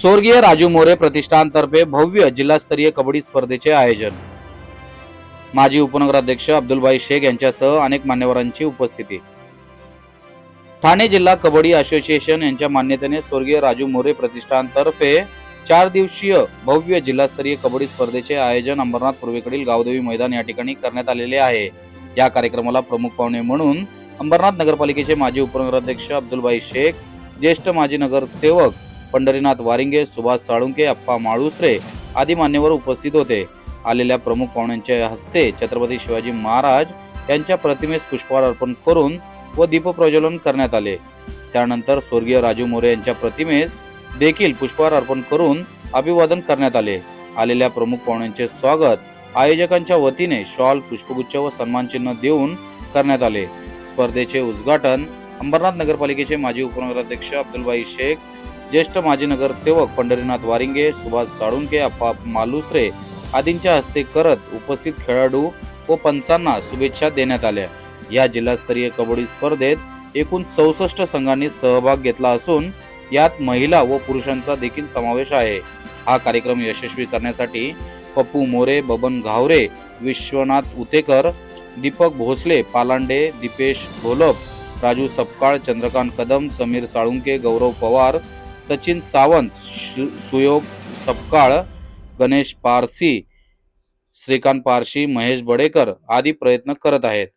स्वर्गीय राजू मोरे प्रतिष्ठानतर्फे भव्य जिल्हास्तरीय कबड्डी स्पर्धेचे आयोजन. माजी उपनगराध्यक्ष अब्दुलबाई शेख यांच्यासह अनेक मान्यवरांची उपस्थिती. ठाणे जिल्हा कबड्डी असोसिएशन यांच्या मान्यतेने स्वर्गीय राजू मोरे प्रतिष्ठानतर्फे चार दिवसीय भव्य जिल्हास्तरीय कबड्डी स्पर्धेचे आयोजन अंबरनाथ पूर्वेकडील गावदेवी मैदान या ठिकाणी करण्यात आलेले आहे. या कार्यक्रमाला प्रमुख पाहुणे म्हणून अंबरनाथ नगरपालिकेचे माजी उपनगराध्यक्ष अब्दुलभाई शेख ज्येष्ठ माजी नगरसेवक पंढरीनाथ वारिंगे सुभाष साळुंके अप्पा माळुसरे आदी मान्यवर उपस्थित होते. आलेल्या प्रमुख पाहुण्यांच्या हस्ते छत्रपती शिवाजी महाराज यांच्या प्रतिमेस पुष्पहार अर्पण करून व दीपप्रज्वलन करण्यात आले. त्यानंतर स्वर्गीय राजू मोरे यांच्या प्रतिमेस देखील पुष्पहार अर्पण करून अभिवादन करण्यात आले. आलेल्या प्रमुख पाहुण्यांचे स्वागत आयोजकांच्या वतीने शॉल पुष्पगुच्छ व सन्मानचिन्ह देऊन करण्यात आले. स्पर्धेचे उद्घाटन अंबरनाथ नगरपालिकेचे माजी उपनगराध्यक्ष अब्दुलबाई शेख ज्येष्ठ माजी नगरसेवक पंढरीनाथ वारिंगे सुभाष साळुंके आपाप मालुसरे आदींच्या हस्ते करत उपस्थित खेळाडू व पंचांना शुभेच्छा देण्यात आल्या. या जिल्हास्तरीय कबड्डी स्पर्धेत एकूण चौसष्ट संघांनी सहभाग घेतला असून यात महिला व पुरुषांचा देखील समावेश आहे. हा कार्यक्रम यशस्वी करण्यासाठी पप्पू मोरे बबन घावरे विश्वनाथ उतेकर दीपक भोसले पालांडे दीपेश घोलप राजू सपकाळ चंद्रकांत कदम समीर साळुंके गौरव पवार सचिन सावंत सुयोग सपकाळ गणेश पारसी श्रीकांत पारशी महेश बडेकर आदी प्रयत्न करत आहेत.